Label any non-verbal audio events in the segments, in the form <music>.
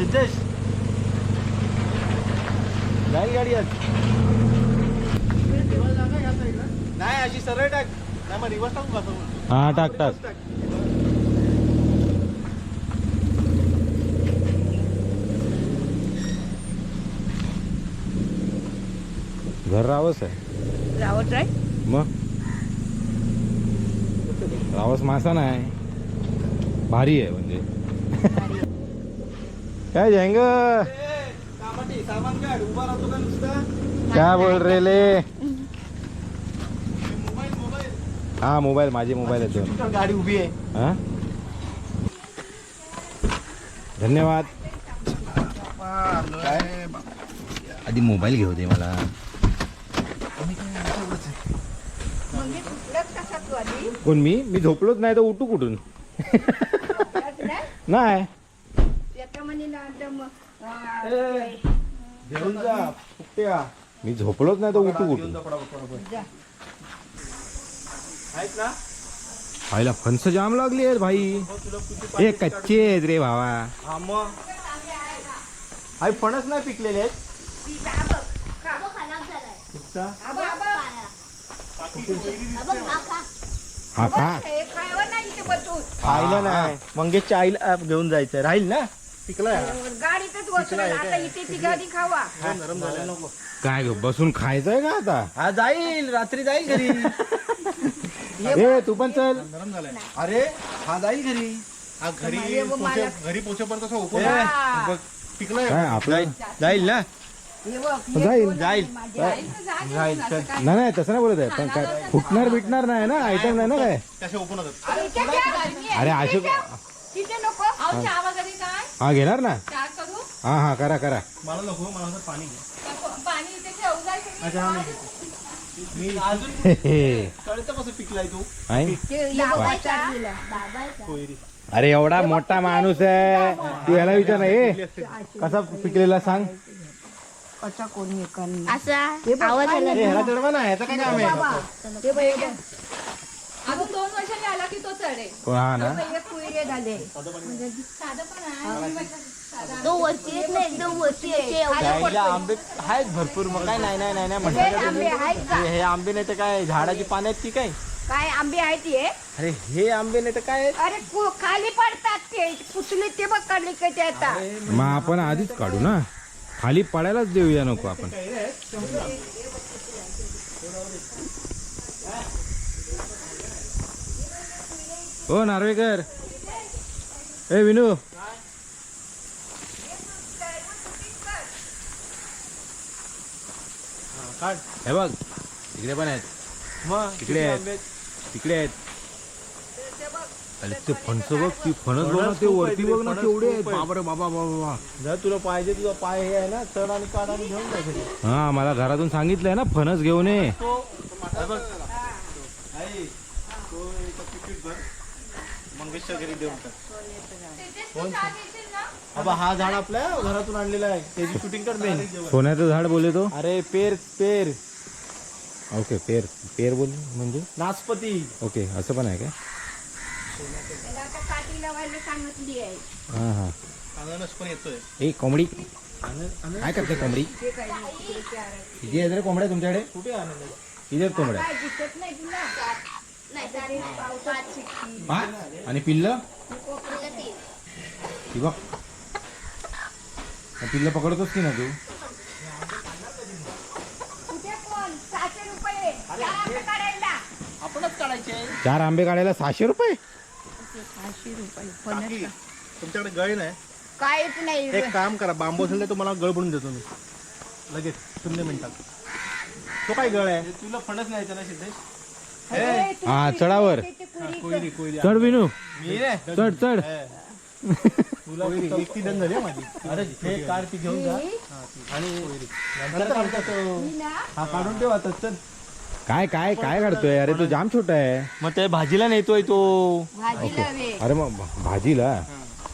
सिद्धेश जाईल गाडी आज नाही अशी सरळ टाक नाही मग रिवर्स टाकू का समोर? हा टाक टाक टाक घर रावस आहे रावत राय मग रावस मासा नाही भारी आहे म्हणजे काय झेंग? नुसता काय बोल रे ले? हा मोबाईल माझे मोबाईल आहेत दोन. गाडी उभी आहे हा? धन्यवाद. काय? आधी मोबाईल घेऊ दे मला. कोण मी? मी झोपलोच नाही तर उठू कुठून? <laughs> नाही त्याच्या म्हणे ना आता मग, अं, ए, घेऊन जा फुकट्या. मी झोपलोच नाही तर उठू. आहेत ना? आईला फणस जाम लागली आहेत भाई. हो, हे कच्चे आहेत रे भावा. हा मग? आई फणस नाही पिकलेले आहेत. हा का? हे नाही मंगेशच्या आईला घेऊन जायचं राहील ना? पिकलाय गाडीतच बसून आता इथे ती गाडी खावा. नरम झालं नको काय ग बसून खायचंय का आता? हा जाईल. रात्री जाईल घरी. <laughs> ए तू पण चल. नरम झालाय. अरे हा जाईल घरी. हा घरी ये वो पोचे- मला- घरी पोचेपर्यंत कसं ओपन हा. बघ पिकलाय. काय आपलं? जाईल ना? हे बघ, हे जाईल, जाईल. माझे. जाईल. नाही नाही तसं नाही बोलत आहे. पण काय फुटणार बिटणार नाही ना? आयटम नाही ना काय? कसे ओपन होतात इथे घ्या. अरे अशोक तिथे नको. काय हा घेणार ना? हा हा करा करा. मला नको मला पाणी मी <laughs> अजून. कळतं कसं पिकलाय तू. कोयरी अरे एवढा मोठा माणूस आहे. तू याला विचार ना ए कसा पिकलेला सांग? कसा कोण? असा हे बघ, आवाज आला. ए, ह्याला चढवा ना ह्याचं काय काम आहे. अजून दोन वर्षांनी आला की तो चढेल हा ना. कुयरे झाले. साधं पण आहे. तो वरती येत नाही एकदम वरती यायचे खायला आंबे आहेत भरपूर मग काय नाही नाही नाही नाही हे म्हटलं आंबे आहेत का? हे आंबे नाही तर काय झाडाची पानं आहेत की काय? काय आंबे आहेत हे? अरे हे आंबे नाही तर काय आहेत? अरे कु- खाली पडतात ते. पुसले ते बघ काढले का ते आता. मग आपण आधीच काढू ना. खाली पडायलाच देऊया नको आपण. ओ नार्वेकर. ए विनू. हे बघ तिकडे पण आहेत. मग तिकडे आहेत. तिकडे आहेत. अरे ते फणस बघ ती फणस बघ ना ते वरती बघ ना आहेत. आहेत. बाबा रे बाबा बाबा. जर तुला पाहिजे तुझा पाय हे आहे ना चढ आणि काढ आणि घेऊन. हा मला घरातून सांगितलंय ना फणस घेऊन ये. तो मंगेशच्या घरी देऊन टाक. अबा हा झाड आपल्या घरातून आणलेला आहे. त्याची शूटिंग कर मेन सोन्याचं झाड बोलले तो? अरे पेर पेर. ओके पेर. पेर बोल म्हणजे? नासपती. ओके असं पण आहे आहे. हा हा. अननस पण येतोय. ए कोंबडी. काय करते कोंबडी? आहे. किती आहेत रे कोंबड्या तुमच्याकडे? कुठे आहेत कोंबड्या. काय दिसत नाही आणि पिल्ल? ती बघ. पिल्ल पकडतोस की ना तू? कुठे कोण सहाशे रुपये चार आंबे काढायला आपणच काढायचे. चार आंबे काढायला सहाशे रुपये? सहाशे रुपये काकी, तुमच्याकडे गळ नाही. काहीच नाही. एक काम करा बांबू असेल तर तुम्हाला गळ बनवून देतो मी. लगेच शून्य मिनिटात. तो काय गळ आहे? तुला फणस नाही ना सिद्धेश? हा, चढावर. चढ विनू. चढ चढ. <laughs> हं हे हा काय काय काय काढतोय अरे तो जाम छोटा आहे. मग ते भाजीला नेतोय तो. अरे मग भाजीला?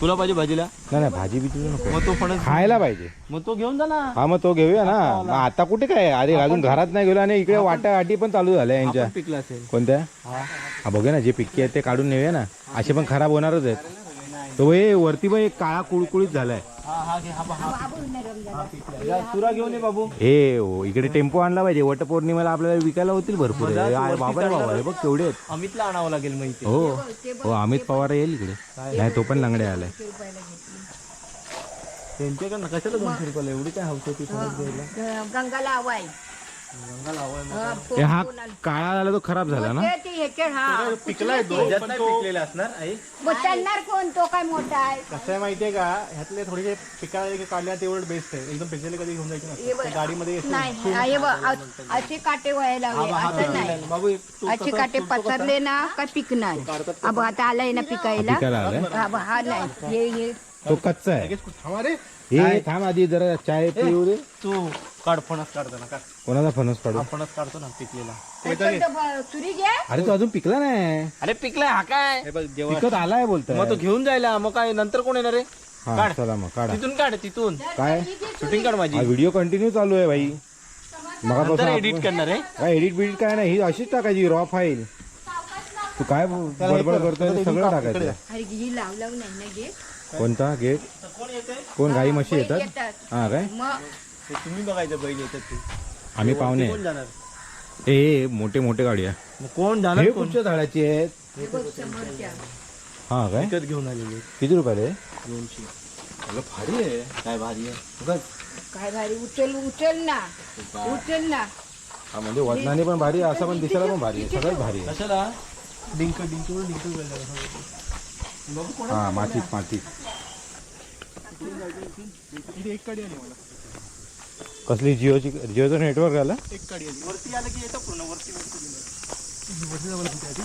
तुला पाहिजे भाजीला? नाही नाही भाजी बी तुझं नको. मग तो फणस खायला पाहिजे. मग तो घेऊन जा ना. हा मग तो घेऊया ना. मग आता कुठे काय? अरे अजून घरात नाही गेलो आणि इकडे वाटा वाटी पण चालू झाल्या यांच्या. पिकला असेल. कोणत्या? हा. हा बघूया ना जे पिक्की आहेत ते काढून नेऊया ना. असे पण खराब होणारच आहेत. तो हे वरती पण एक काळा कुळकुळीत झालाय. हा हा हा हा. हा तुरा घेऊन ये बाबू. ए हो इकडे टेम्पो आणला पाहिजे. वटपौर्णिमेला आपल्याला विकायला होतील भरपूर. बाबा रे बाबा हे? बघ केवढे आहेत. अमितला आणावं लागेल इथे. हो हो अमित पवार येईल इकडे. नाही तो पण लंगडे आलाय. त्यांच्याकडनं कशाला दोनशे रुपयाला? एवढी काय हवस होती समज द्यायला? ए, हा काळा झाला तो खराब झाला ना? ते ह्याचे हा. पिकलाय तो पण तो पिकलेला असणार आई? मग चालणार कोण? तो काय मोठा आहे. कसं आहे माहितीये का? ह्यातले थोडेसे पिकायला काढल्या तेवढं बेस्ट आहे. एकदम पिकलेले कधी घेऊन जायचे हे ना. गाडीमध्ये नाही हे बघ अ- असे काटे व्हायला हा हवे हा असं नाही. बाबू तू असे काटे पसरले ना काय पिकणार? हा बघ आता आलाय ना पिकायला. पिकायला आलाय. हा बघ, हा नाही. हे हे. तो कच्चा आहे. थांबा रे हे थांब आधी जरा चाय पिऊ रे. तू काढ फणस काढताना का कोणाचा फणस काढू? फणस काढतो ना पिकलेला. घे? अरे तो अजून पिकला नाही. अरे पिकलाय हा काय? हे बघ पिकत आलाय बोलतोय. मग तो घेऊन जायला मग काय नंतर कोण येणार रे? हा काढ. चला मग काढा. तिथून काढ तिथून. काय? शूटिंग काढ माझी. हा व्हिडिओ कंटिन्यू चालू आहे भाई नंतर मगापासून एडिट करणार आहे. काय एडिट बिडिट काय नाही ही अशीच टाकायची रॉ फाईल तू काय बडबड कर, करतोय सगळं टाकायचं. ही कोणता गेट कोण येते कोण गाई म्हशी येतात हा काय ते तुम्ही बघायचं बैल येतात ते आम्ही पाहुणे कोण जाणार ए मोठे मोठे गाडी आहे मग कोण जाणार हे कोण कुठच्या झाडाची आहेत हे हा काय विकत घेऊन आलेले किती रुपयाले दोनशे अगं भारी आहे काय भारी आहे काय भारी उचल उचल ना उचल ना हा म्हणजे वजनाने पण भारी आहे असं पण दिसायला पण भारी आहे सगळंच भारी आहे कशाला डिंक डिंक डिंक हा मातीत मातीत. इथे एक काडी आली मला. कसली जिओची जिओचं नेटवर्क आलं? एक काडी आली. वरती आलं की येतं पूर्ण वरती वरती गेलं. वरती जावं लागतं आधी.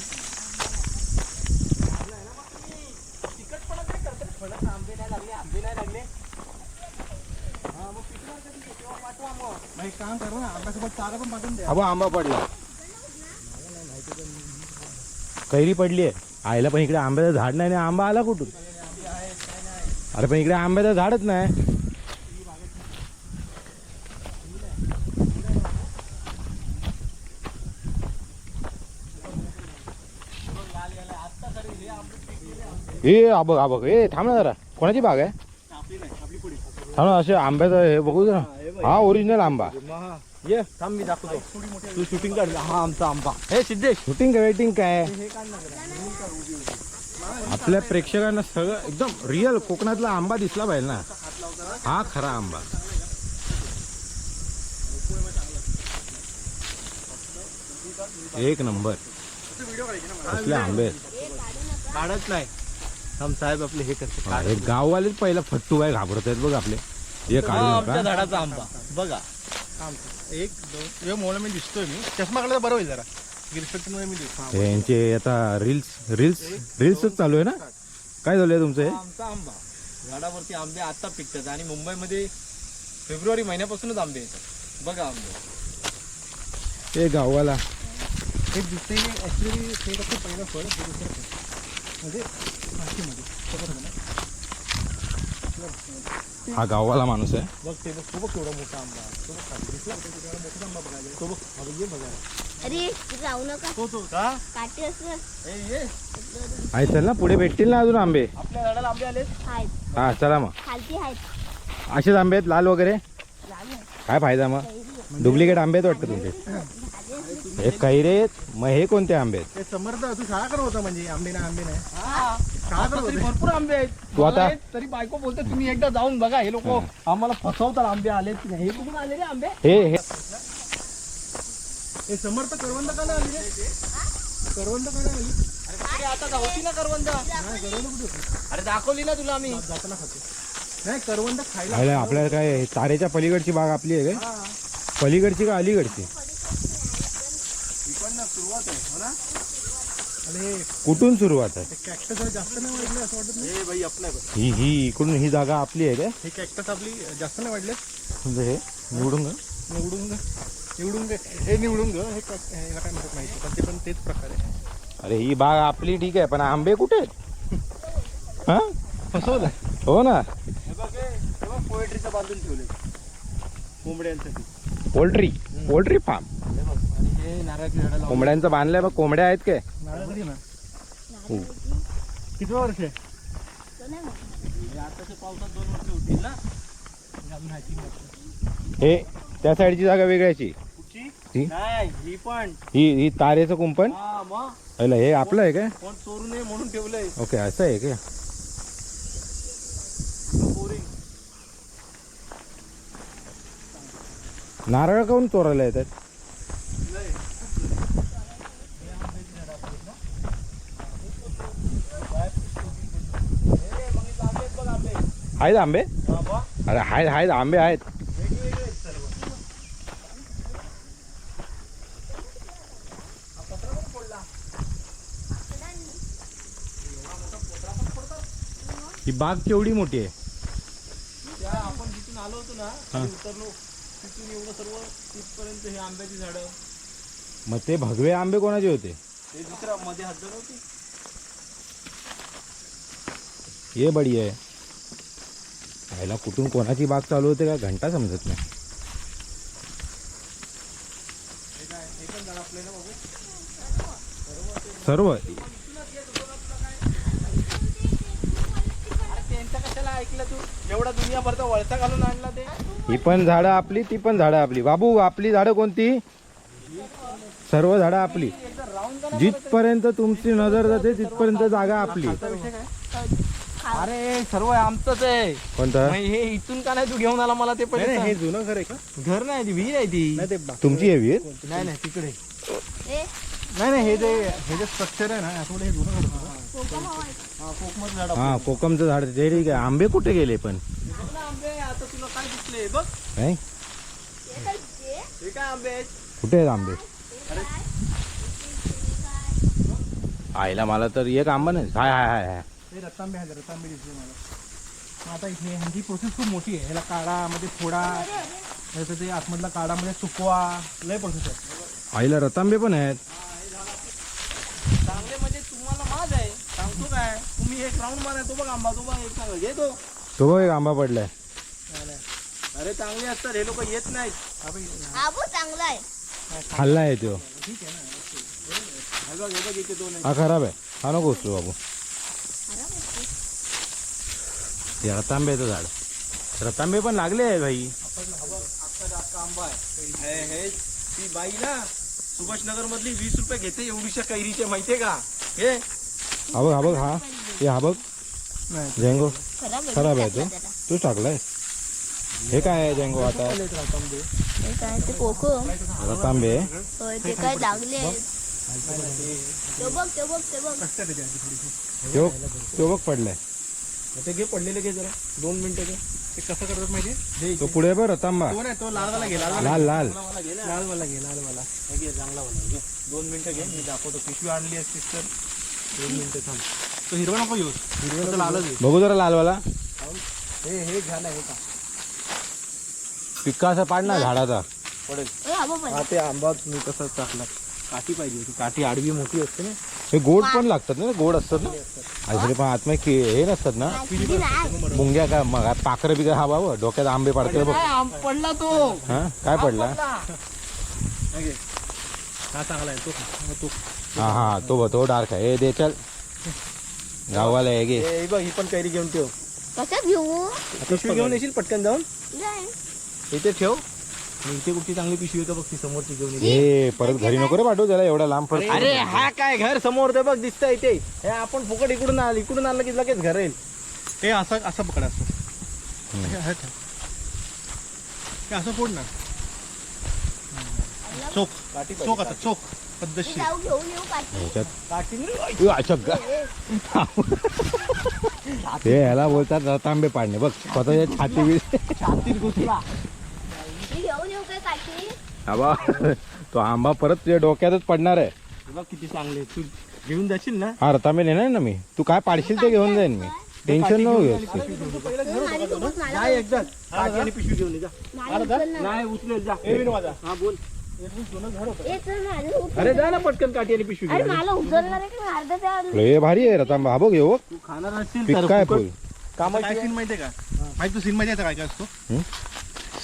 मग एक काम कर ना चारा पण पाठवून द्या. अबो आंबा पडला. कैरी पडली आहे. आईला पण इकडे आंब्याचं झाड नाही आणि आंबा आला कुठून? अरे पण इकडे आंब्याचं झाडच नाही. ए आबग आबग ए थांब ना जरा. कोणाची बाग आहे? थांब ना असे आंब्याचं हे बघू ना हा ओरिजिनल आंबा. ये थांब मी दाखवतो. तू शूटिंग काढ हा आमचा आंबा. हे सिद्धेश. शूटिंग काय वेटिंग काय? आपल्या प्रेक्षकांना सगळं एकदम रिअल कोकणातला आंबा दिसला पाहिजे ना. हा खरा आंबा. एक नंबर. कसले आंबे आहेत. काढत नाही. थांब साहेब आपले हे करते. अरे गाववालेच पहिला फट्टू बाय घाबरत आहेत बघ आपले. हे झाडाचा आंबा. बघा. एक दोन. हे मोबाईल मी दिसतोय मी. चष्मा काढला तर बरं होईल जरा. मध्ये मी दिसतो. यांचे आता रील्स रील्स रील्सच चालू आहे ना? काय आहे तुमचं हे? आमचा आंबा. झाडावरती आंबे आता पिकतात आणि मुंबईमध्ये फेब्रुवारी महिन्यापासूनच आंबे येतात. बघा आंबे. हे गाववाला. हे दिसते ऍक्च्युली हे कसं पहिलं फळ हे दुसरं फळ. म्हणजे ना? हा गाववाला माणूस आहे. बघ ते बघ तो बघ केवढा मोठा आंबा तो बघ खाली. दिसला का आंबा बघायला तो बघ बघ ये बघायला. अरे जाऊ नका. तो तो का? काटे असं. ए ये. आहे चल ना पुढे भेटतील ना अजून आंबे. आपल्या झाडाला आंबे आले आहेत. हा चला मग. खालती आहेत. असेच आंबे आहेत लाल वगैरे? काय फायदा मग? डुप्लिकेट आंबे आहेत वाटतं तुमचे. हे कैरे मग हे कोणते आंबे आहेत? ते समर्थ तू शाळा करत होता म्हणजे आंबे नाही आंबे नाही शाळा करत होते. भरपूर आंबे आहेत. तू आता- मला तरी बायको बोलते तुम्ही एकदा जाऊन बघा हे लोक आम्हाला फसवतात आंबे आले की नाही. हे कुठून आले रे आंबे? हे हे. हे समर्थ करवंद का नाही आली रे करवंद का नाही आली अरे आता होती ना करवंद. नाही करवंद कुठे होती? अरे दाखवली ना तुला आम्ही. जाताना खातो. नाही करवंद खायला आयला आपल्याला काय तारेच्या पलीकडची बाग आपली आहे काय? पलीकडची का अलीकडची? सुरुवात आहे हो ना? अरे कुठून सुरुवात आहे? हे कॅक्टस जरा जास्त नाही वाढले असं वाटत नाही? बाई बघ. ही ही इकडून ही जागा आपली आहे काय? हे कॅक्टस आपली जास्त नाही वाढले? म्हणजे हे निवडून ग निवडून ग निवडून ग हे निवडून ग हे कॅक- ह्याला काय म्हणतात माहिती पण ते पण तेच प्रकार आहे. अरे ही बाग आपली ठीक आहे पण आंबे कुठे आहेत? हा? फसवलं. हो ना. हे बघ हे पोएट्रीचं बांधून ठेवले कोंबड्यांसाठी. Poultry poultry farm. कोंबड्यांचं बांधलंय बघ कोंबड्या आहेत काय? हो. किती वर्ष? आहे हे त्या साईडची जागा वेगळ्याची. ही पण. ही ही तारेचं कुंपण? हा हे आपलं आहे काय? म्हणून ठेवलंय. ओके असं आहे का नारळ काऊन चोरायला येतात? आहेत आंबे? अरे आहेत आहेत आंबे आहेत. ही बाग केवढी मोठी आहे? आपण जिथून आलो होतो ना उतरलो. तिथून एवढं सर्व तिथपर्यंत हे आंब्याची झाडं? मग ते भगवे आंबे कोणाचे होते? हे मध्ये होती. बडी आहे. पाहिला कुठून कोणाची बाग चालू होते का घंटा समजत नाही. सर्व. त्यांचं कशाला ऐकलं तू? एवढा दुनियाभरचा वळसा घालून आणला ते? ही पण झाडं आपली ती पण झाडं आपली. बाबू आपली झाडं कोणती? सर्व झाडं आपली. जिथपर्यंत तुमची नजर जाते तिथपर्यंत जागा आपली. अरे सर्व आमचंच आहे. कोणतं? हे इथून का नाही तू घेऊन आला मला ते पहिले हे. जुनं घर आहे का? घर नाही ती विहीर आहे ती. नाही ते बा- तुमची आहे विहीर? नाही नाही तिकडे. ए, नाही नाही हे जे हे जे स्ट्रक्चर आहे ना आठवलं हे जुनं घर होतं. हा कोकमचं झाड ते ठीक आहे आंबे कुठे गेले पण? आंबे आता तुला काय? दिसले बघ काय? हे आंबे आहेत कुठे आहेत आंबे? आईला मला तर एक आंबा नाही. हाय हाय हाय हाय. हे रतांबे आहे रतांबे दिसले मला. मग आता इथे ह्यांची प्रोसेस खूप मोठी आहे. ह्याला काढा मध्ये फोडा. त्याचं ते आतमधला काढामध्ये सुकवा. लय प्रोसेस आहे. आईला रतांबे पण आहेत चांगले म्हणजे तुम्हाला माज सांगतो काय? तुम्ही एक राऊंड मारा तो बघ आंबा तो बघ एक सांग. घे तो. तो बघ एक आंबा पडलाय. अरे चांगले असतात हे लोक येत नाहीत. आबू चांगला आहे. खाल्ला आहे तो. हे बघ हे बघ इथे दोन आहे. हा खराब आहे. हा नको उचलू बाबू. हे रतांब्याचं झाड. रतांबे पण लागले आहे भाई. आंबा आहे. हे हे ती बाई ना सुभाषनगर मधली वीस रुपये घेते एवढीशा कैरीचे माहितीये का? हे हा बघ हा बघ हा. हे हा बघ. जेंगो खराब आहे. आहे तो. तू टाकलाय. हे काय आहे जेंगो आता? हे काय ते कोकम. रतांबे होय ते काय लागले तो बघ ते बघ ते बघ. तो तो बघ पडलाय. ते घे पडलेले घे जरा. दोन मिनिटं घे. ते कसं करतात माहिती तो पुढे बघ रतांबा तो नाही तो लालवाला घे लाल लाल लाल. मला घे ना लालवाला घे लालवाला. हे घे चांगला वाला. घे. दोन मिनिटं घे मी दाखवतो. पिशवी आणली असतीस तर. दोन मिनिटं थांब. तो हिरवा नको यूज हिरवा लालच घे बघू जरा लालवाला. हे हे झालं हे का पिक्का असा पाड ना झाडाचा. पडेल. ए, आबू पण हा ते आंबा मी तसंच टाकला? काठी पाहिजे होती. काठी आडवी मोठी असते ना? हे गोड पण लागतात ना गोड असतात ना? अजून पण आतमध्ये की- हे नसतात ना? मुंग्या का मग पाखरं बिकर हा बाबा डोक्यात आंबे पडते बघ. पडला तो? हा? काय पडला? <laughs> हे चांगला आहे. तो खा. तो हा हा तो बघ तो डार्क आहे. हे दे चल. गावाला आहे गे. हे बघ ही पण कैरी घेऊन ठेव. कशात घेऊ? पिशवी घेऊन येशील पटकन जाऊन? नाही. इथे ठेव. आणि इथे कुठची चांगली पिशवी आहे का बघ ती समोरची घेऊन ये. हे. परत घरी नको रे पाठवू त्याला एवढा लांब परत अरे हा काय घर समोर ते बघ दिसतंय इथे हे आपण फुकट इकडून आलं इकडून आलं की लगेच घर येईल. हे असं असं पकडा असं. हे हे. हे असं फोड ना. चोख चोख आता चोख पद्धतशीर. जाऊ घेऊन येऊ काठी ह्याच्यात काठी नाही. उ, अच्छा गा. हे ह्याला बोलतात रतांबे पाडणे. बघ स्वतःच्या छाती बी छातीत घुसला. मी घेऊन येऊ काय काठी आबा तो आंबा परत तुझ्या डोक्यातच पडणार आहे. हे बघ किती चांगले तू घेऊन जाशील ना? हा रतांबे नेणार ना मी? तू काय पाडशील ते घेऊन जाईन मी. टेन्शन नको घेऊ. मला नाही एकदा. काठी आणि पिशवी घेऊन ये जा. मला उचल ना. नाही उचलेल जा. हे बोल. अरे जा ना पटकन काठी पिशवी हे भारी आहे रतांबा हा बघ हे तू खाणार नसशील पिक काय फुल? कामाची सीन माहितीये का? माहिती तू सीन माहिती आहे काय काय असतो?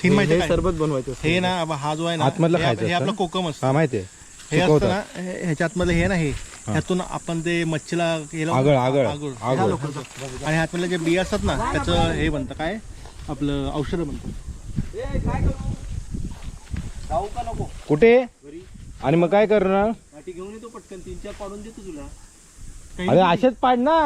सीन माहितीये काय? सरबत बनवायचं हे ना अब हा जो आहे ना आतमधलं हे खायचं हे आपलं ना? कोकम असतं. हा माहिती आहे हे असतं. ना ह्याच्या आतमधलं हे ना हे. ह्यातून आपण ते मच्छीला. आगळ, आगळ, आगळ. आणि ह्यातले जे बिया असतात ना त्याचं हे बनतं. काय? आपलं औषध बनतं. जाऊ का नको? कुठे? आणि मग काय करणार? घेऊन येतो पटकन तीन चार पाडून देतो तुला. अरे असेच पाड ना.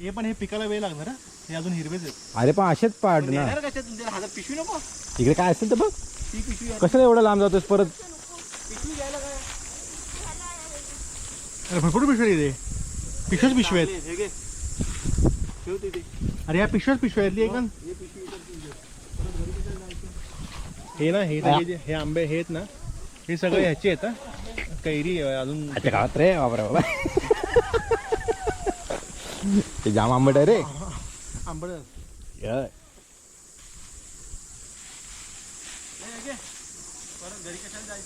हे पण हे पिकाला वेळ लागणार हा. हे अजून हिरवेच आहेत. अरे पण असेच पाड ना. येणार कशा तुमच्या हातात पिशवी नको. इकडे काय असेल तर बघ. ती पिशवी आहे. कशाला एवढं लांब जातोस परत? पिशवी घ्यायला काय? अरे भरपूर पिशव्या आहेत इथे. पिशव्याच पिशव्या आहेत. हे घे. ठेव तिथे. अरे या पिशव्याच पिशव्या आहेत एक हे ना हे सगळे जे- हे आंबे हे आहेत ना हे सगळे ह्याचे आहेत हा. कैरी आहे अजून अच्छा गावात रे बाबा बाबा ते जाम आंबट आहे रे. आंबट य.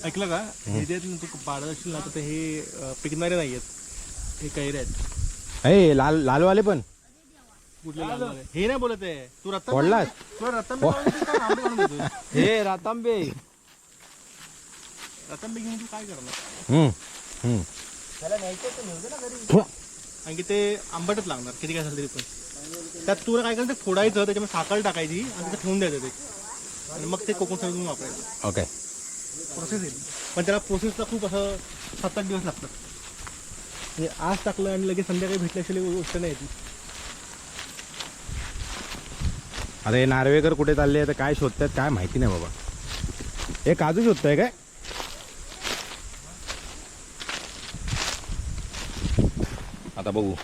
ऐकलं का? हे जे तू पाडत असशील ना तर ते हे अं, पिकणारे नाही आहेत हे कैरे आहेत. ए लाल लालवाले पण. कुठले लाल वाले? हे नाही बोलत आहे. तू रत्ता काढून देतो हे रातांबे रत्ता घेऊन तू काय करणार? हम्म हम्म. कारण की ते आंबटच लागणार किती काय झालं तरी पण. त्यात तुला काय करायचं ते फोडायचं त्याच्यामध्ये साखर टाकायची आणि ते ठेवून द्यायचं ते. आणि मग ते कोकण सगळं वापरायचं. ओके. प्रोसेस येईल पण त्याला प्रोसेसला खूप असं सात आठ दिवस लागतात. म्हणजे आज टाकलं आणि लगेच संध्याकाळी भेटल्याशिवाय गोष्ट नाही अरे नार्वेकर कुठे चालले आता काय शोधतात काय माहिती नाही बाबा. हे काजू शोधताय काय? आता बघू.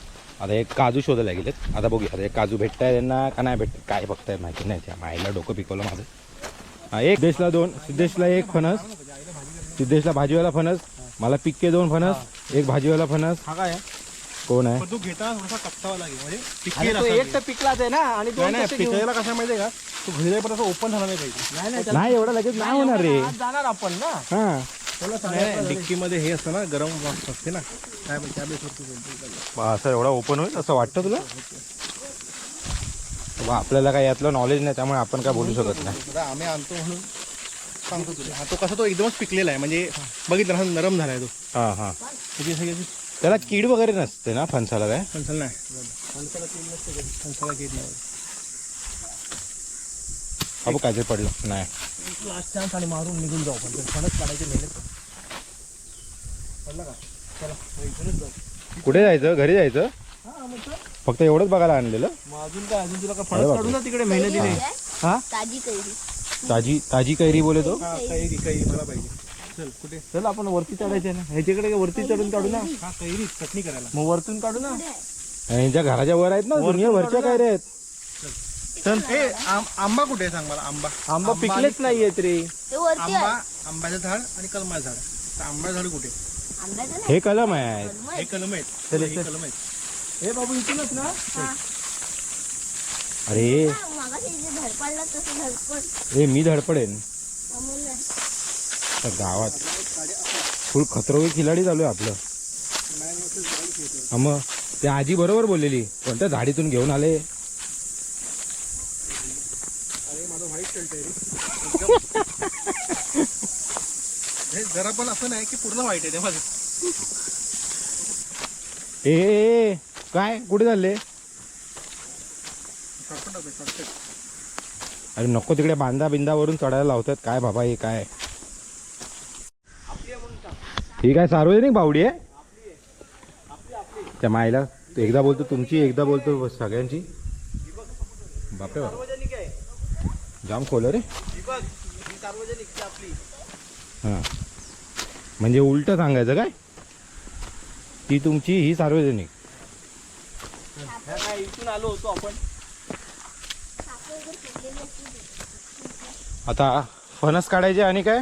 आता एक काजू शोधायला गेलेत. आता बघू आता एक काजू भेटताय त्यांना का नाही भेटत? काय बघताय माहिती नाही. त्या माईला डोकं पिकवलं माझं. हा एक सिद्धेशला दोन सिद्धेशला एक फणस. सिद्धेशला भाजीवाला फणस. मला पिक्के दोन फणस. एक भाजीवाला फणस. हा काय? कोण आहे? पण तू घेताना थोडासा कच्चावा लागेल. म्हणजे आणि पिकेल तो असा एक तर पिकलाच आहे ना आणि नाही दोन नाही कसे घेऊन- पिकायला कसं माहितीये का? तू घरी जाईपर्यंत ओपन झाला नाही पाहिजे. नाही नाही त्याला- नाही एवढा लगेच नाही होणार रे. आज जाणार आपण ना. हा. नाही डिक्कीमध्ये हे असतं ना गरम वाफ असते ना. काय बोलतो. असं एवढा ओपन होईल असं वाटतं तुला? बा, आपल्याला काय यातलं नॉलेज नाही त्यामुळे आपण काय बोलू शकत नाही. आम्ही आणतो म्हणून सांगतो तुला. हा तो कसा तो एकदमच पिकलेला आहे. म्हणजे बघितलं ना नरम झालाय तो. हा हा. त्याची सगळी अशी त्याला कीड वगैरे नसते ना फणसाला काय? फणसाला नाही. फणसाला कीड नाही. अबो काय ते पडलं. नाही. लास्ट चान्स आणि मारून निघून जाऊ पण फणस काढायची मेहनत पडला का? चला कुठे जायचं? घरी जायचं? हा. फक्त एवढंच बघायला आणलेलं? मग अजून काय? अजून तुला का फणस ना तिकडे मेहनतीने. हा? ताजी कैरी. ताजी ताजी कैरी बोले तो कैरी कैरी. मला पाहिजे. चल कुठे? चल आपण वरती चढायचे ना. ह्याच्याकडे वरती चढून काढू ना? हा कैरी चटणी करायला. मग वरतून काढू ना. यांच्या घराच्या वर आहेत ना दुनिया वरच्या कैऱ्या आहेत? चल ए आम- आंबा कुठे आहे सांग मला आंबा. आंबा पिकलेच नाहीयेत रे. ते वरती आंबा आंब्याचं झाड आणि कलमाचं झाड. तर आंबा झाड कुठे? आंब्याचं नाही. हे कलम आहे हे कलम आहेत. चल, हे चल. कलम आहेत. हे बाबू इथूनच ना? अरे. मागाशी जे धडपडला तसं धडपड. हे मी धडपडेन. अमोल नाही. त्या गावात फुल खतरोगी खिलाडी चालू आहे आपलं. हा मग ते आजी बरोबर बोललेली कोणत्या झाडीतून घेऊन आले? हे जरा पण असं नाही की पूर्ण वाईट आहे ते माझं ए, ए ए, काय? कुठे चालले? अरे नको तिकडे बांधा बिंदावरून चढायला लावतात. काय बाबा हे काय? ही काय सार्वजनिक बावडी आहे? त्या माईला एकदा बोलतो तुमची एकदा बोलतो सगळ्यांची. बापरे बाप. जाम खोल रे. ही म्हणजे उलट सांगायचं काय? ती तुमची ही सार्वजनिक. इथून आलो होतो आपण? आता फणस काढायचे आणि काय?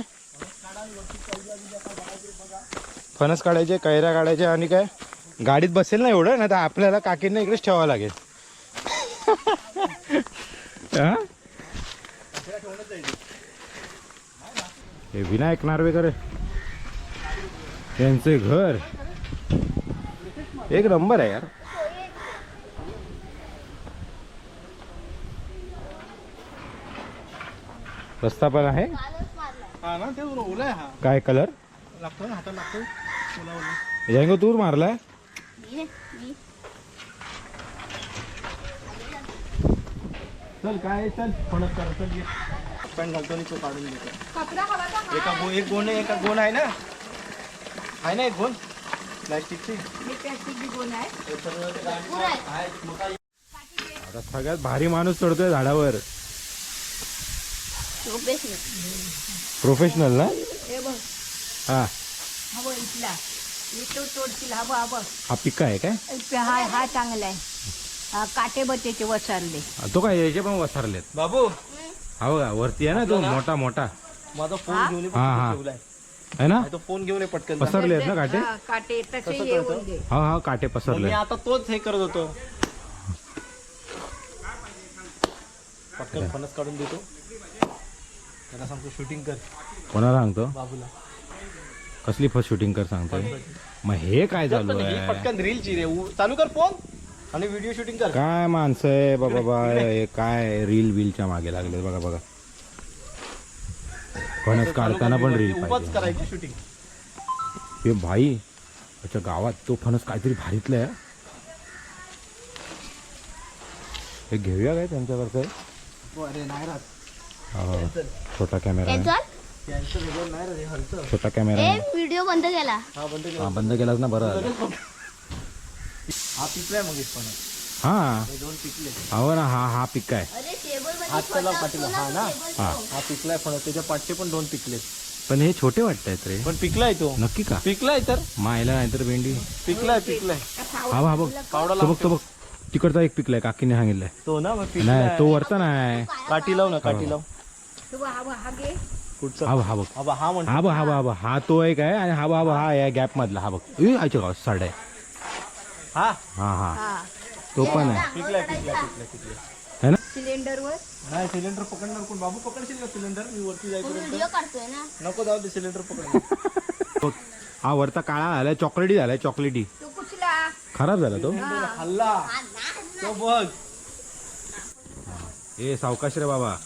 फणस काढायचे कैऱ्या काढायचे आणि काय? गाडीत बसेल ना एवढं? ना तर आपल्याला काकींना इकडेच ठेवावं लागेल. <laughs> हा? विनायक नार्वेकर. यांचे घर. एक नंबर आहे यार. रस्ता पण आहे. काय कलर लागतो ना हाताला लागतो. जंगो तूच मारलाय. चल काय चल फणस कर चल ये. पॅन्ट घालतो आणि तो काढून देतो एका गो एक गोण आहे, एका गोण आहे ना? आहे ना एक गोण प्लॅस्टिकची? पुरं आहे. आता सगळ्यात भारी माणूस चढतोय झाडावर. प्रोफेशनल ना? हे. तोडतील हा बघ हा हा पिका आहे काय? हा हा चांगला आहे. हा काटे त्याचे वसारले. तो काय याचे पण वसारलेत. बाबू. हा बघा वरती आहे ना तो मोठा मोठा. माझा फोन घेऊन ये, हा, हा. ठेवलाय. आहे ना? तो फोन घेऊन ये पटकन. पसरले आहेत ना काटे हा, काटे? तसे कसं येऊन कळतं? दे. हा हा काटे मग पसरले मी आता तोच हे करत होतो. पटकन फणस काढून देतो. त्याला सांगतो शूटिंग कर. कोणाला सांगतो? बाबूला. कसली फर्स्ट शूटिंग कर सांगतोय. मग हे काय चालू ही आहे? पटकन रील ची रे. उ- चालू कर फोन आणि व्हिडिओ शूटिंग कर. काय माणसं आहे बाबा बा हे काय रील बिलच्या मागे लागले बघा बघा. फणस काढताना पण रील पाहिजे. करायची शूटिंग हे भाई अच्छा गावात तो फणस काहीतरी भारीतलं आहे. हे घेऊया काय त्यांच्याकडचं? अरे नाही राहत. हो, छोटा कॅमेरा आहे. नाही छोटा कॅमेरा. व्हिडिओ बंद केला. हा बंद केला. हा बंद केलास ना बरं. हा पिकलाय मग पण. हा. हे दोन पिकले. हो ना हा हा पिक आहे अरे टेबलमध्ये हात त्याला छोटा पाठीला, असतो हा ना? हा. हा पिकलाय पण. त्याच्या पाठचे पण दोन पिकले पण हे छोटे वाटतायत रे. पण पिकलाय तो. नक्की का? पिकलाय तर. मायला नाहीतर भेंडी. पिकलाय पिकलाय. हा हा बघ. पावडा तो बघ तो बघ. तिकडचा एक पिकलाय काकीने सांगितलंय. तो ना नाही तो वरचा नाही. काठी लाव ना काठी लाव. हा बघ, हा हा बघ. हा बघ हा बा, हा म्हणतो. हा बघ हा बघ हा बघ. हा तो एक आहे आणि हा बघ हा बघ हा या गॅप मधला हा बघ. ए आयच्या गाव साड आहे. हा? हा हा. हा. तो पण आहे. पिकलाय पिकलाय पिकलाय पिकलाय है ना? सिलेंडरवर? नाही सिलेंडर पकडणार कोण? बाबू पकडशील का सिलेंडर? मी वरती व्हिडिओ काढतोय ना? नको जाऊ दे सिलेंडर पकडणार. बघ, हा वरचा काळा झालाय चॉकलेटी झालाय चॉकलेटी. तू कुठला? खराब झाला तो? हल्ला तो बघ. ए सावकाश रे बाबा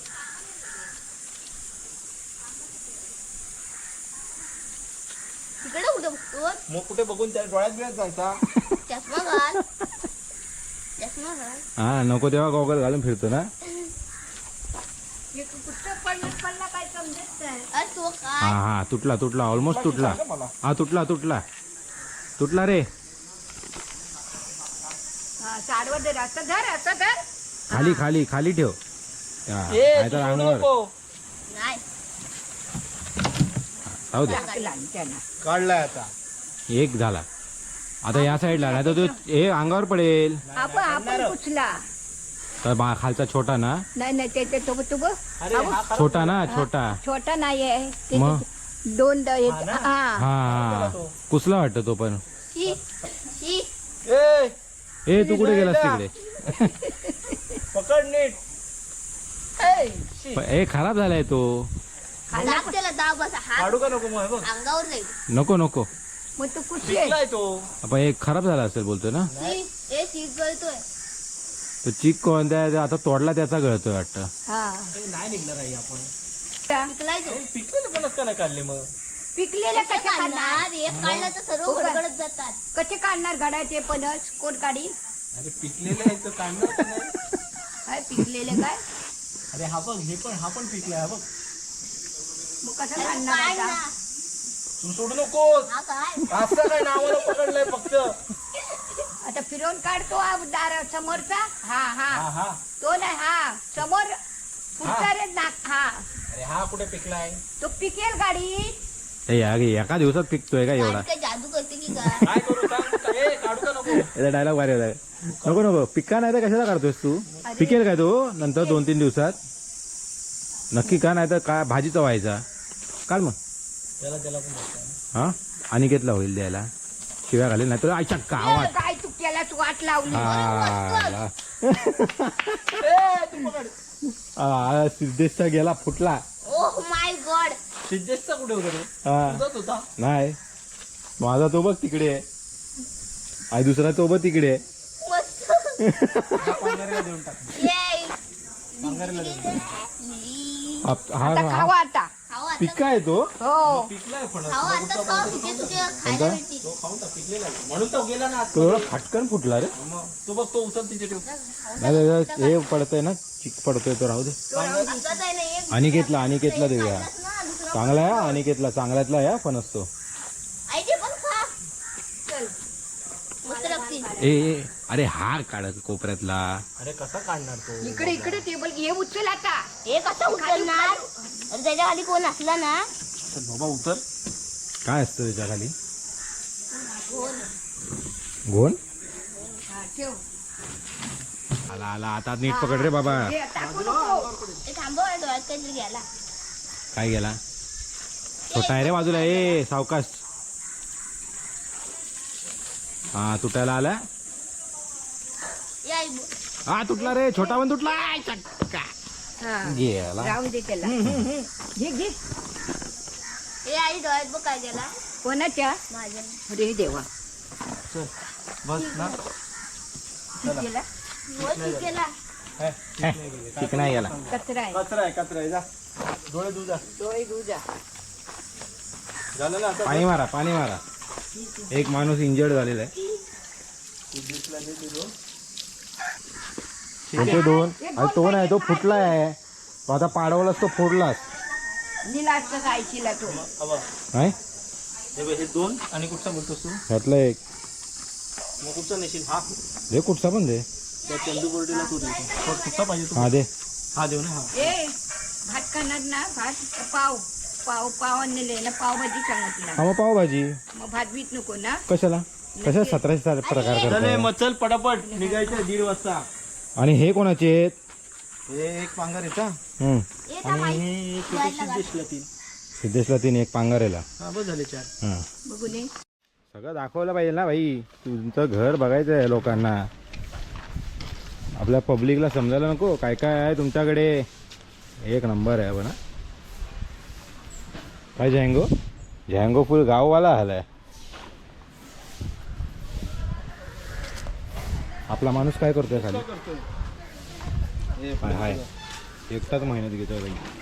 तिकडे कुठे बघतो मग कुठे बघून त्या डोळ्यात बिळ्यात जायचा? चष्मा घाल. चष्मा घाल. हा नको तेव्हा गॉगल घालून फिरतो ना. हे अरे तो हा काय? हा तुटला तुटला ऑलमोस्ट तुटला. मला. हा तुटला तुटला. तुटला रे. हा साडवर धर असं धर असं धर. खाली खाली खाली ठेव. हा, ए नाहीतर तू अंगावर. नको. नाही. जाऊ दे. काढलाय आता. एक झाला. आता या साईडला नाही तर तो हे अंगावर पडेल. आपण आपण कुचला तर बा- खालचा छोटा ना? नाही नाही ते ते तो तू बघ. अरे हा खराब छोटा ना छोटा? छोटा नाही आहे ते- मग? ते- दोन द-? हा हा. हा कुसला वाटतं तो पण. शी शी. ए! ए तू कुठे गेलास तिकडे? पकड नीट. प- ए खराब झालाय तो. दाब त्याला दाब असा हात काढू का नको मग हे बघ. अंगावर जाईल. नको नको. मग तू आपण एक खराब झाला असेल बोलतोय ना? ए गळतोय. तो चिक कोणत्या आता तोडला त्याचा गळतोय वाटतं. हा. ए, नाही निघणार आहे आपण. पिकलाय तो. पिकलेले पण का नाही काढले मग? पिकलेल्या कसे कसे काढणार? काढणार? एक काढला तर सर्व हो का? गडगडत जातात. कसे काढणार घडाचे पणस कोण काढी अरे पिकलेले तर काढणार का नाही. काय पिकलेले काय? अरे हा बघ हे पण हा पण पिकलाय हा बघ. मग कसं अरे काढणार काढ आता? ना. तू सोडू नकोस. हा काय? असं काय नावाला पकडलंय फक्त. आता फिरवून काढतो हा दार समोरचा. हा हा. हा हा. तो नाही हा. समोर पुढचा रे नाक हा. अरे हा कुठे पिकलाय? तो पिकेल गाडी. ए, एका दिवसात पिकतोय का एवढा? गाडी काय जादू करते की काय? काय करू सांग. ए काढू का नको? याचा डायलॉग भारी होता नको नको. पिका नाही तर कशाला काढतोयस तू. पिकेल काय तो नंतर दोन तीन दिवसात? नक्की का नाही तर काय भाजीचा व्हायचा? काढ मग. त्याला त्याला. हा? अनिकेतला होईल द्यायला. शिव्या घालेल नाही तर आयच्या गावात. काय तू वाट लावली? आला. ए, तू पकड. आ, सिद्धेशचा गेला फुटला. Oh my God. सिद्धेशचा कुठे होता रे हा. तुझाच होता? नाही. माझा तो बघ तिकडे. आहे आणि दुसरा तो बघ तिकडे. आहे. मस्त. हा देऊन टाक. ये हा आता खावा आता. खावा पिका आहे तो हो पिकलाय सुके सुके खायला भेटतील तो खाऊन टाक पिकलेला आहे. म्हणून तो गेला ना तो एवढा फटकन फुटला रे. मग तो बघ तो उचल तिथे ठेव नाही त्याच्यात हे पडतंय ना चिक पडतोय तो राहू दे. आहे ना एक अनिकेतला अनिकेतला देऊया. खाल्लास ना दुसरा चांगला आहे अनिकेतला चांगल्यातला आहे हा फणस तो आईचे पण खा चल मस्त लागतील ए अरे हा काढत कोपऱ्यातला. अरे कसा काढणार तो? इकडे इकडे टेबल हे उचल आता. हे कसं उचलणार? अरे त्याच्याखाली कोण असला ना? चल बाबा उतर. काय असतं त्याच्याखाली? हा, ठेव. आला आला आता नीट पकड रे बाबा. हे टाकू नको. ते थांबव या डोळ्यात काहीतरी घ्यायला. काय गेला छोटा आहे रे बाजूला ए सावकाश. हा तुटायला आला या आई बो- हा तुटला रे छोटा पण तुटला. हा गेला. राहून दे त्याला. घे घे. हे आई डोळ्यात बघ काय गेला. कोणाच्या? माझ्या. अरे देवा. चल बस ना. केला हो, ठीक केला हे, ठीक नाही गेला. कचरा आहे. कचरा आहे कचरा आहे. जा. डोळे धु जा डोळे झालं ना आता? पाणी मारा पाणी मारा. एक माणूस इंजर्ड झालेला आहे. दोन अरे तो नाही तो फुटला आहे. तो आता पाडवलास तो फोडलास. तो. हवा हे बघ, हे दोन आणि कुठचा बोलतोस तू? त्यातलं एक. मग कुठचा नेशील? हा. दे कुठचा पण दे. त्या चंदू बोर्डीला तू देतो कुठचा पाहिजे तू? हा दे. हा देऊ ना हा. ए भात खाणार ना भात पाव. पाव पाव आणलेले ना पावभाजी सांगितला हा मग पावभाजी? मग भात बीत नको ना. कशाला? कशा सतराशे सात प्रकार चल हे करताय मग चल पटापट निघायचं दीड वाजता. आणि हे कोणाचे आहेत? हे एक पांघर येता हम्म. आणि एक तीन. सिद्धेशला तीन एक पांगारेला. हा बस झाले चार. हा. बघू नये सगळं दाखवलं पाहिजे ना भाई. तुमचं घर बघायचं आहे लोकांना. आपल्या पब्लिकला समजायला नको. काय काय आहे तुमच्याकडे? एक नंबर आहे बना काय झँगो झँगो फुल गाववाला आलाय आपला माणूस काय करतोय खाली? हाय हाय. एकटाच मेहनत घेतोय भाई.